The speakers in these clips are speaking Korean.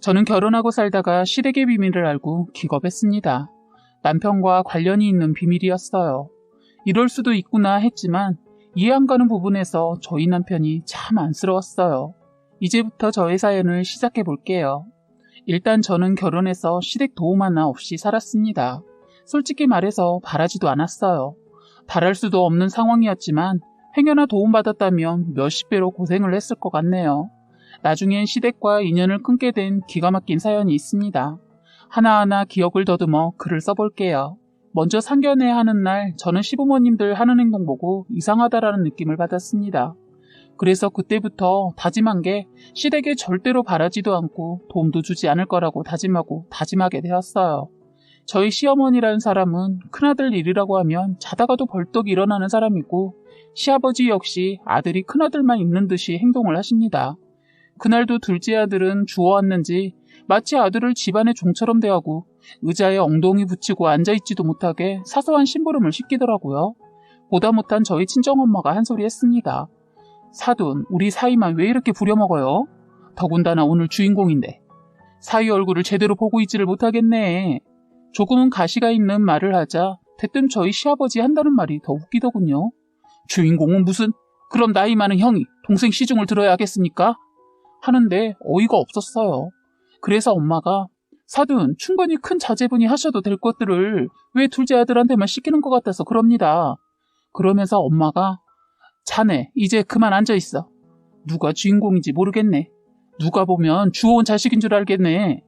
저는 결혼하고 살다가 시댁의 비밀을 알고 기겁했습니다. 남편과 관련이 있는 비밀이었어요. 이럴 수도 있구나 했지만 이해 안 가는 부분에서 저희 남편이 참 안쓰러웠어요. 이제부터 저의 사연을 시작해 볼게요. 일단 저는 결혼해서 시댁 도움 하나 없이 살았습니다. 솔직히 말해서 바라지도 않았어요. 바랄 수도 없는 상황이었지만 행여나 도움받았다면 몇십 배로 고생을 했을 것 같네요. 나중엔 시댁과 인연을 끊게 된 기가 막힌 사연이 있습니다. 하나하나 기억을 더듬어 글을 써볼게요. 먼저 상견례 하는 날 저는 시부모님들 하는 행동 보고 이상하다라는 느낌을 받았습니다. 그래서 그때부터 다짐한 게 시댁에 절대로 바라지도 않고 도움도 주지 않을 거라고 다짐하고 다짐하게 되었어요. 저희 시어머니라는 사람은 큰아들 일이라고 하면 자다가도 벌떡 일어나는 사람이고 시아버지 역시 아들이 큰아들만 있는 듯이 행동을 하십니다. 그날도 둘째 아들은 주워왔는지 마치 아들을 집안의 종처럼 대하고 의자에 엉덩이 붙이고 앉아있지도 못하게 사소한 심부름을 시키더라고요. 보다 못한 저희 친정엄마가 한 소리 했습니다. 사돈, 우리 사이만 왜 이렇게 부려먹어요? 더군다나 오늘 주인공인데. 사위 얼굴을 제대로 보고 있지를 못하겠네. 조금은 가시가 있는 말을 하자 대뜸 저희 시아버지 한다는 말이 더 웃기더군요. 주인공은 무슨 그럼 나이 많은 형이 동생 시중을 들어야 하겠습니까? 하는데 어이가 없었어요. 그래서 엄마가 사돈 충분히 큰 자제분이 하셔도 될 것들을 왜 둘째 아들한테만 시키는 것 같아서 그럽니다. 그러면서 엄마가 자네 이제 그만 앉아 있어. 누가 주인공인지 모르겠네. 누가 보면 주워온 자식인 줄 알겠네.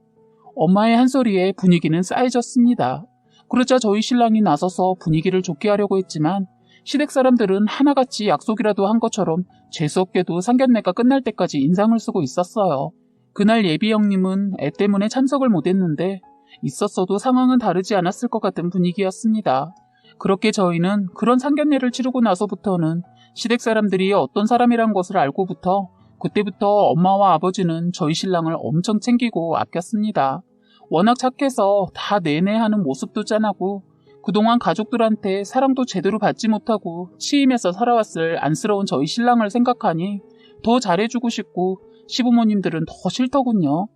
엄마의 한 소리에 분위기는 싸해졌습니다. 그러자 저희 신랑이 나서서 분위기를 좋게 하려고 했지만 시댁 사람들은 하나같이 약속이라도 한 것처럼 재수없게도 상견례가 끝날 때까지 인상을 쓰고 있었어요. 그날 예비 형님은 애 때문에 참석을 못했는데 있었어도 상황은 다르지 않았을 것 같은 분위기였습니다. 그렇게 저희는 그런 상견례를 치르고 나서부터는 시댁 사람들이 어떤 사람이란 것을 알고부터 그때부터 엄마와 아버지는 저희 신랑을 엄청 챙기고 아꼈습니다. 워낙 착해서 다 내내 하는 모습도 짠하고 그동안 가족들한테 사랑도 제대로 받지 못하고 치임해서 살아왔을 안쓰러운 저희 신랑을 생각하니 더 잘해주고 싶고 시부모님들은 더 싫더군요.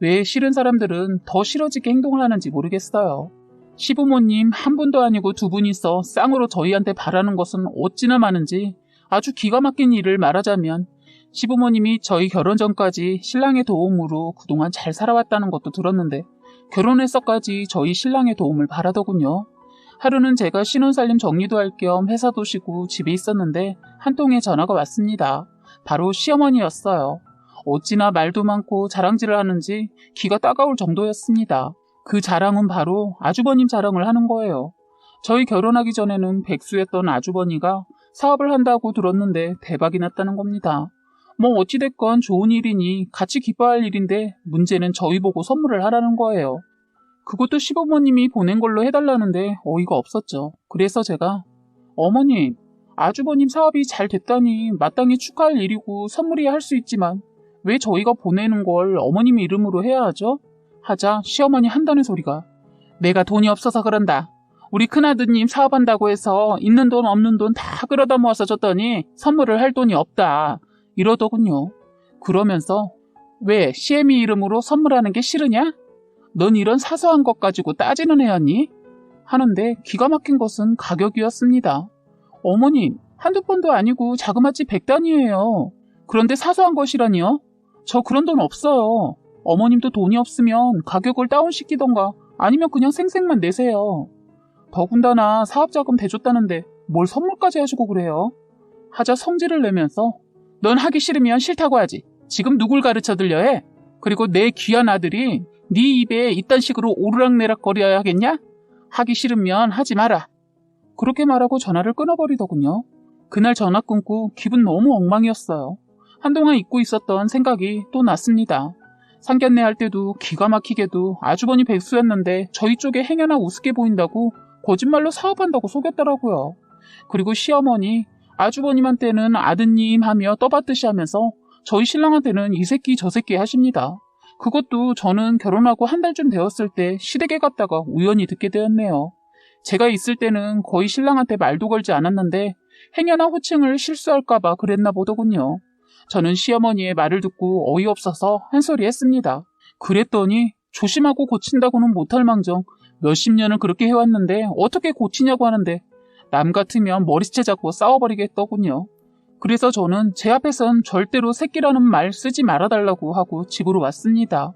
왜 싫은 사람들은 더 싫어지게 행동을 하는지 모르겠어요. 시부모님 한 분도 아니고 두 분이서 쌍으로 저희한테 바라는 것은 어찌나 많은지 아주 기가 막힌 일을 말하자면 시부모님이 저희 결혼 전까지 신랑의 도움으로 그동안 잘 살아왔다는 것도 들었는데 결혼해서까지 저희 신랑의 도움을 바라더군요. 하루는 제가 신혼살림 정리도 할 겸 회사도 쉬고 집에 있었는데 한 통의 전화가 왔습니다. 바로 시어머니였어요. 어찌나 말도 많고 자랑질을 하는지 기가 따가울 정도였습니다. 그 자랑은 바로 아주버님 자랑을 하는 거예요. 저희 결혼하기 전에는 백수였던 아주버니가 사업을 한다고 들었는데 대박이 났다는 겁니다. 뭐 어찌됐건 좋은 일이니 같이 기뻐할 일인데 문제는 저희 보고 선물을 하라는 거예요. 그것도 시부모님이 보낸 걸로 해달라는데 어이가 없었죠. 그래서 제가 어머님, 아주버님 사업이 잘 됐다니 마땅히 축하할 일이고 선물이야 할 수 있지만 왜 저희가 보내는 걸 어머님 이름으로 해야 하죠? 하자 시어머니 한다는 소리가 내가 돈이 없어서 그런다. 우리 큰아드님 사업한다고 해서 있는 돈 없는 돈 다 끌어다 모아서 줬더니 선물을 할 돈이 없다. 이러더군요. 그러면서 왜 시애미 이름으로 선물하는 게 싫으냐? 넌 이런 사소한 것 가지고 따지는 애였니? 하는데 기가 막힌 것은 가격이었습니다. 어머님, 한두 번도 아니고 자그마치 백단위예요. 그런데 사소한 것이라니요? 저 그런 돈 없어요. 어머님도 돈이 없으면 가격을 다운시키던가 아니면 그냥 생색만 내세요. 더군다나 사업자금 대줬다는데 뭘 선물까지 하시고 그래요? 하자 성질을 내면서 넌 하기 싫으면 싫다고 하지. 지금 누굴 가르쳐 들려 해? 그리고 내 귀한 아들이 네 입에 이딴 식으로 오르락내락 거려야 하겠냐? 하기 싫으면 하지 마라. 그렇게 말하고 전화를 끊어버리더군요. 그날 전화 끊고 기분 너무 엉망이었어요. 한동안 잊고 있었던 생각이 또 났습니다. 상견례 할 때도 기가 막히게도 아주버니 백수였는데 저희 쪽에 행여나 우습게 보인다고 거짓말로 사업한다고 속였더라고요. 그리고 시어머니 아주버님한테는 아드님 하며 떠받듯이 하면서 저희 신랑한테는 이 새끼 저 새끼 하십니다. 그것도 저는 결혼하고 한 달쯤 되었을 때 시댁에 갔다가 우연히 듣게 되었네요. 제가 있을 때는 거의 신랑한테 말도 걸지 않았는데 행여나 호칭을 실수할까봐 그랬나 보더군요. 저는 시어머니의 말을 듣고 어이없어서 한 소리 했습니다. 그랬더니 조심하고 고친다고는 못할 망정 몇십 년을 그렇게 해왔는데 어떻게 고치냐고 하는데 남 같으면 머리채 잡고 싸워버리겠더군요. 그래서 저는 제 앞에선 절대로 새끼라는 말 쓰지 말아달라고 하고 집으로 왔습니다.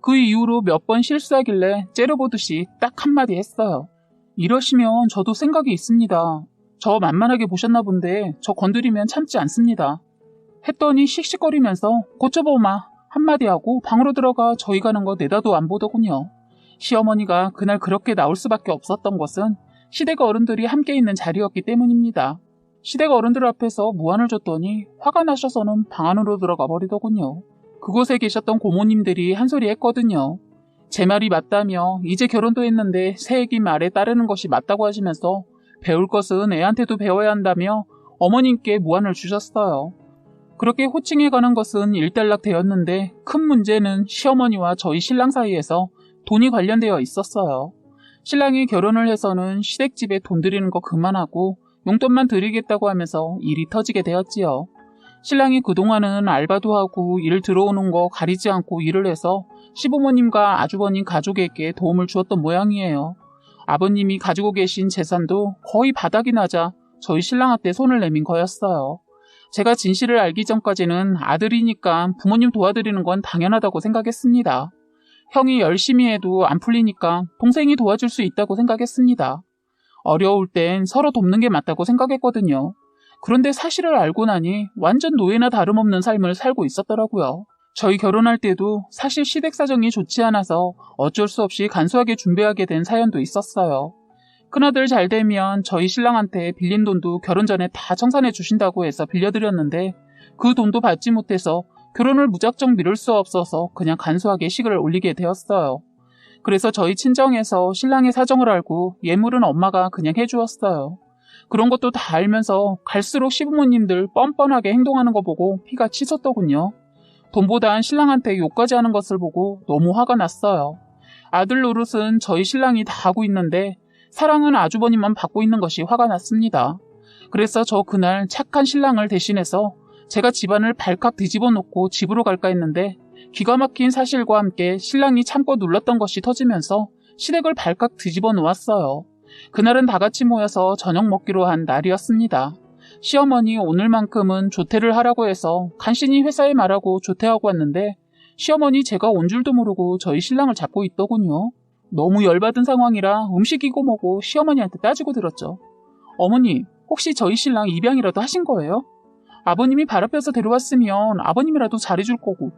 그 이후로 몇 번 실수하길래 째려보듯이 딱 한마디 했어요. 이러시면 저도 생각이 있습니다. 저 만만하게 보셨나 본데 저 건드리면 참지 않습니다. 했더니 씩씩거리면서 고쳐보마 한마디 하고 방으로 들어가 저희 가는 거 내다도 안 보더군요. 시어머니가 그날 그렇게 나올 수밖에 없었던 것은 시댁 어른들이 함께 있는 자리였기 때문입니다. 시댁 어른들 앞에서 무안을 줬더니 화가 나셔서는 방 안으로 들어가 버리더군요. 그곳에 계셨던 고모님들이 한 소리 했거든요. 제 말이 맞다며 이제 결혼도 했는데 새애기 말에 따르는 것이 맞다고 하시면서 배울 것은 애한테도 배워야 한다며 어머님께 무안을 주셨어요. 그렇게 호칭해 가는 것은 일단락 되었는데 큰 문제는 시어머니와 저희 신랑 사이에서 돈이 관련되어 있었어요. 신랑이 결혼을 해서는 시댁집에 돈 드리는 거 그만하고 용돈만 드리겠다고 하면서 일이 터지게 되었지요. 신랑이 그동안은 알바도 하고 일 들어오는 거 가리지 않고 일을 해서 시부모님과 아주버님 가족에게 도움을 주었던 모양이에요. 아버님이 가지고 계신 재산도 거의 바닥이 나자 저희 신랑한테 손을 내민 거였어요. 제가 진실을 알기 전까지는 아들이니까 부모님 도와드리는 건 당연하다고 생각했습니다. 형이 열심히 해도 안 풀리니까 동생이 도와줄 수 있다고 생각했습니다. 어려울 땐 서로 돕는 게 맞다고 생각했거든요. 그런데 사실을 알고 나니 완전 노예나 다름없는 삶을 살고 있었더라고요. 저희 결혼할 때도 사실 시댁 사정이 좋지 않아서 어쩔 수 없이 간소하게 준비하게 된 사연도 있었어요. 큰아들 잘 되면 저희 신랑한테 빌린 돈도 결혼 전에 다 청산해 주신다고 해서 빌려드렸는데 그 돈도 받지 못해서 결혼을 무작정 미룰 수 없어서 그냥 간소하게 식을 올리게 되었어요. 그래서 저희 친정에서 신랑의 사정을 알고 예물은 엄마가 그냥 해주었어요. 그런 것도 다 알면서 갈수록 시부모님들 뻔뻔하게 행동하는 거 보고 피가 치솟더군요. 돈보단 신랑한테 욕까지 하는 것을 보고 너무 화가 났어요. 아들 노릇은 저희 신랑이 다 하고 있는데 사랑은 아주버님만 받고 있는 것이 화가 났습니다. 그래서 저 그날 착한 신랑을 대신해서 제가 집안을 발칵 뒤집어 놓고 집으로 갈까 했는데 기가 막힌 사실과 함께 신랑이 참고 눌렀던 것이 터지면서 시댁을 발칵 뒤집어 놓았어요. 그날은 다 같이 모여서 저녁 먹기로 한 날이었습니다. 시어머니 오늘만큼은 조퇴를 하라고 해서 간신히 회사에 말하고 조퇴하고 왔는데 시어머니 제가 온 줄도 모르고 저희 신랑을 잡고 있더군요. 너무 열받은 상황이라 음식이고 뭐고 시어머니한테 따지고 들었죠. 어머니, 혹시 저희 신랑 입양이라도 하신 거예요? 아버님이 바람펴서 데려왔으면 아버님이라도 잘해줄 거고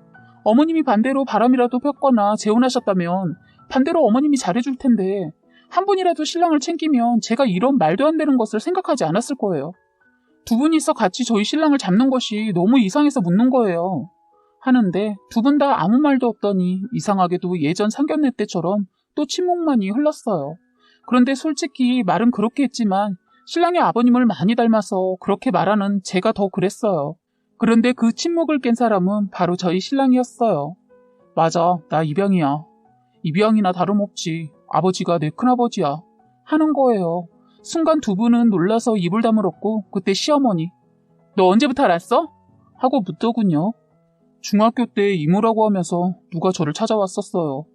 어머님이 반대로 바람이라도 폈거나 재혼하셨다면 반대로 어머님이 잘해줄 텐데 한 분이라도 신랑을 챙기면 제가 이런 말도 안 되는 것을 생각하지 않았을 거예요. 두 분이서 같이 저희 신랑을 잡는 것이 너무 이상해서 묻는 거예요. 하는데 두 분 다 아무 말도 없더니 이상하게도 예전 상견례 때처럼 또 침묵만이 흘렀어요. 그런데 솔직히 말은 그렇게 했지만 신랑의 아버님을 많이 닮아서 그렇게 말하는 제가 더 그랬어요. 그런데 그 침묵을 깬 사람은 바로 저희 신랑이었어요. 맞아, 나 이병이야. 이병이나 다름없지. 아버지가 내 큰아버지야. 하는 거예요. 순간 두 분은 놀라서 입을 다물었고 그때 시어머니 너 언제부터 알았어? 하고 묻더군요. 중학교 때 이모라고 하면서 누가 저를 찾아왔었어요.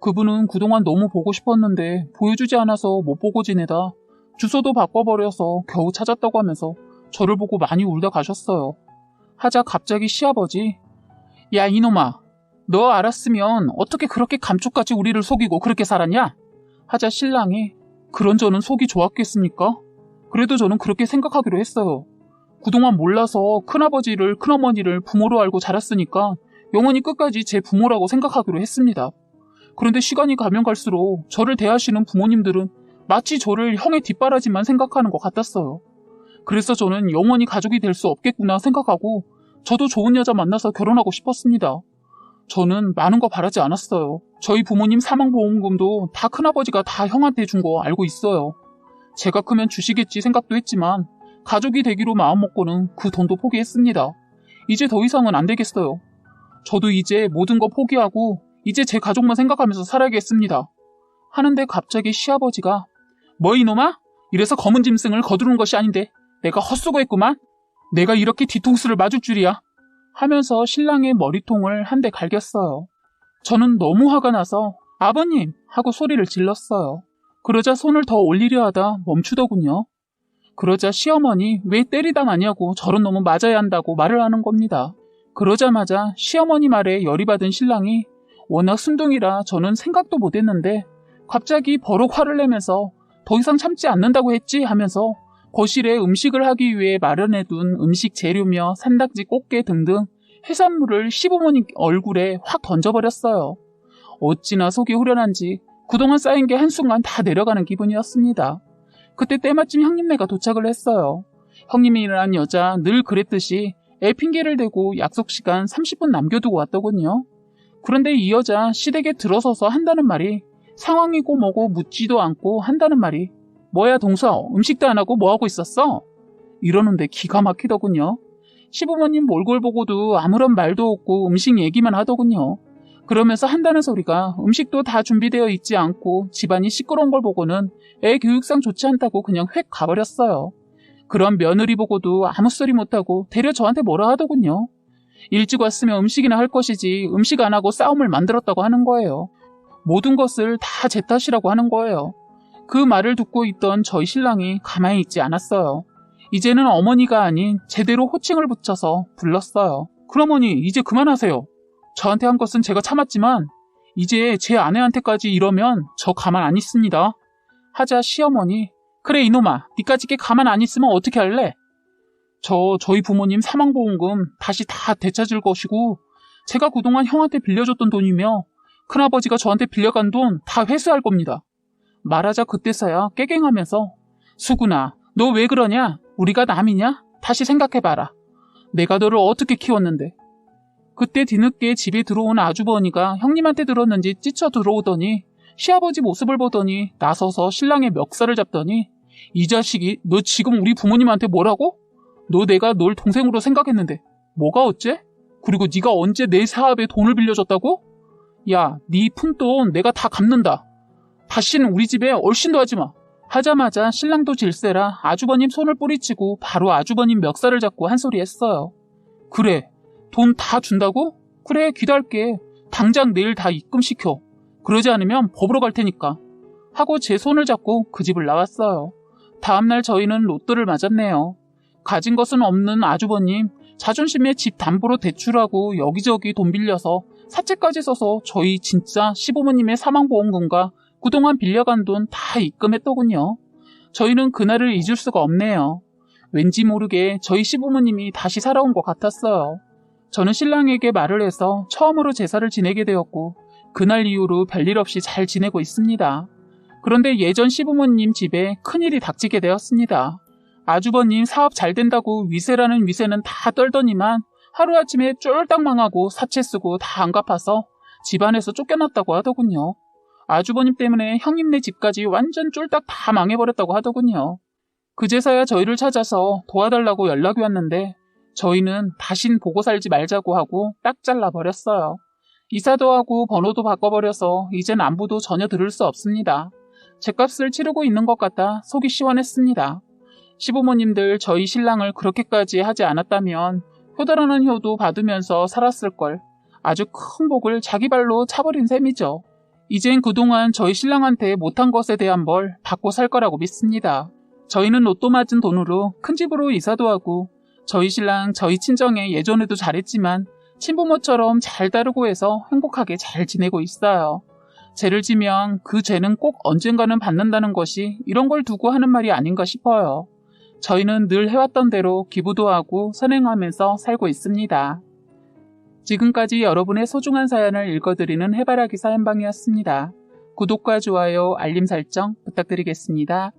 그분은 그동안 너무 보고 싶었는데 보여주지 않아서 못 보고 지내다 주소도 바꿔버려서 겨우 찾았다고 하면서 저를 보고 많이 울다 가셨어요. 하자 갑자기 시아버지 야 이놈아 너 알았으면 어떻게 그렇게 감쪽같이 우리를 속이고 그렇게 살았냐? 하자 신랑이 그런 저는 속이 좋았겠습니까? 그래도 저는 그렇게 생각하기로 했어요. 그동안 몰라서 큰아버지를 큰어머니를 부모로 알고 자랐으니까 영원히 끝까지 제 부모라고 생각하기로 했습니다. 그런데 시간이 가면 갈수록 저를 대하시는 부모님들은 마치 저를 형의 뒷바라지만 생각하는 것 같았어요. 그래서 저는 영원히 가족이 될 수 없겠구나 생각하고 저도 좋은 여자 만나서 결혼하고 싶었습니다. 저는 많은 거 바라지 않았어요. 저희 부모님 사망보험금도 다 큰아버지가 다 형한테 준 거 알고 있어요. 제가 크면 주시겠지 생각도 했지만 가족이 되기로 마음먹고는 그 돈도 포기했습니다. 이제 더 이상은 안 되겠어요. 저도 이제 모든 거 포기하고 이제 제 가족만 생각하면서 살아야겠습니다. 하는데 갑자기 시아버지가 뭐 이놈아? 이래서 검은 짐승을 거두는 것이 아닌데 내가 헛수고했구만. 내가 이렇게 뒤통수를 맞을 줄이야. 하면서 신랑의 머리통을 한 대 갈겼어요. 저는 너무 화가 나서 아버님 하고 소리를 질렀어요. 그러자 손을 더 올리려 하다 멈추더군요. 그러자 시어머니 왜 때리다 마냐고 저런 놈은 맞아야 한다고 말을 하는 겁니다. 그러자마자 시어머니 말에 열이 받은 신랑이 워낙 순둥이라 저는 생각도 못했는데 갑자기 버럭 화를 내면서 더 이상 참지 않는다고 했지 하면서 거실에 음식을 하기 위해 마련해둔 음식 재료며 산낙지 꽃게 등등 해산물을 시부모님 얼굴에 확 던져버렸어요. 어찌나 속이 후련한지 그동안 쌓인 게 한순간 다 내려가는 기분이었습니다. 그때 때마침 형님네가 도착을 했어요. 형님이란 여자 늘 그랬듯이 애 핑계를 대고 약속 시간 30분 남겨두고 왔더군요. 그런데 이 여자 시댁에 들어서서 한다는 말이 상황이고 뭐고 묻지도 않고 한다는 말이 뭐야 동서 음식도 안 하고 뭐하고 있었어? 이러는데 기가 막히더군요. 시부모님 몰골 보고도 아무런 말도 없고 음식 얘기만 하더군요. 그러면서 한다는 소리가 음식도 다 준비되어 있지 않고 집안이 시끄러운 걸 보고는 애 교육상 좋지 않다고 그냥 획 가버렸어요. 그런 며느리 보고도 아무 소리 못하고 대려 저한테 뭐라 하더군요. 일찍 왔으면 음식이나 할 것이지 음식 안 하고 싸움을 만들었다고 하는 거예요. 모든 것을 다 제 탓이라고 하는 거예요. 그 말을 듣고 있던 저희 신랑이 가만히 있지 않았어요. 이제는 어머니가 아닌 제대로 호칭을 붙여서 불렀어요. 그러머니 이제 그만하세요. 저한테 한 것은 제가 참았지만 이제 제 아내한테까지 이러면 저 가만 안 있습니다. 하자 시어머니 그래 이놈아 니까지 게 가만 안 있으면 어떻게 할래? 저 저희 부모님 사망보험금 다시 다 되찾을 것이고 제가 그동안 형한테 빌려줬던 돈이며 큰아버지가 저한테 빌려간 돈 다 회수할 겁니다. 말하자 그때서야 깨갱하면서 수구나 너 왜 그러냐? 우리가 남이냐? 다시 생각해봐라. 내가 너를 어떻게 키웠는데. 그때 뒤늦게 집에 들어온 아주버니가 형님한테 들었는지 찢쳐 들어오더니 시아버지 모습을 보더니 나서서 신랑의 멱살을 잡더니 이 자식이 너 지금 우리 부모님한테 뭐라고? 너 내가 널 동생으로 생각했는데 뭐가 어째? 그리고 네가 언제 내 사업에 돈을 빌려줬다고? 야, 네 푼돈 내가 다 갚는다. 다시는 우리 집에 얼씬도 하지 마. 하자마자 신랑도 질세라 아주버님 손을 뿌리치고 바로 아주버님 멱살을 잡고 한 소리 했어요. 그래, 돈 다 준다고? 그래, 기다릴게. 당장 내일 다 입금시켜. 그러지 않으면 법으로 갈 테니까. 하고 제 손을 잡고 그 집을 나왔어요. 다음날 저희는 로또를 맞았네요. 가진 것은 없는 아주버님, 자존심에 집 담보로 대출하고 여기저기 돈 빌려서 사채까지 써서 저희 진짜 시부모님의 사망보험금과 그동안 빌려간 돈 다 입금했더군요. 저희는 그날을 잊을 수가 없네요. 왠지 모르게 저희 시부모님이 다시 살아온 것 같았어요. 저는 신랑에게 말을 해서 처음으로 제사를 지내게 되었고 그날 이후로 별일 없이 잘 지내고 있습니다. 그런데 예전 시부모님 집에 큰일이 닥치게 되었습니다. 아주버님 사업 잘 된다고 위세라는 위세는 다 떨더니만 하루아침에 쫄딱 망하고 사채 쓰고 다 안 갚아서 집안에서 쫓겨났다고 하더군요. 아주버님 때문에 형님네 집까지 완전 쫄딱 다 망해버렸다고 하더군요. 그제서야 저희를 찾아서 도와달라고 연락이 왔는데 저희는 다신 보고 살지 말자고 하고 딱 잘라버렸어요. 이사도 하고 번호도 바꿔버려서 이젠 안부도 전혀 들을 수 없습니다. 제값을 치르고 있는 것 같아 속이 시원했습니다. 시부모님들 저희 신랑을 그렇게까지 하지 않았다면 효도라는 효도 받으면서 살았을 걸. 아주 큰 복을 자기 발로 차버린 셈이죠. 이젠 그동안 저희 신랑한테 못한 것에 대한 벌 받고 살 거라고 믿습니다. 저희는 로또 맞은 돈으로 큰 집으로 이사도 하고 저희 신랑 저희 친정에 예전에도 잘했지만 친부모처럼 잘 다루고 해서 행복하게 잘 지내고 있어요. 죄를 지면 그 죄는 꼭 언젠가는 받는다는 것이 이런 걸 두고 하는 말이 아닌가 싶어요. 저희는 늘 해왔던 대로 기부도 하고 선행하면서 살고 있습니다. 지금까지 여러분의 소중한 사연을 읽어드리는 해바라기 사연방이었습니다. 구독과 좋아요, 알림 설정 부탁드리겠습니다.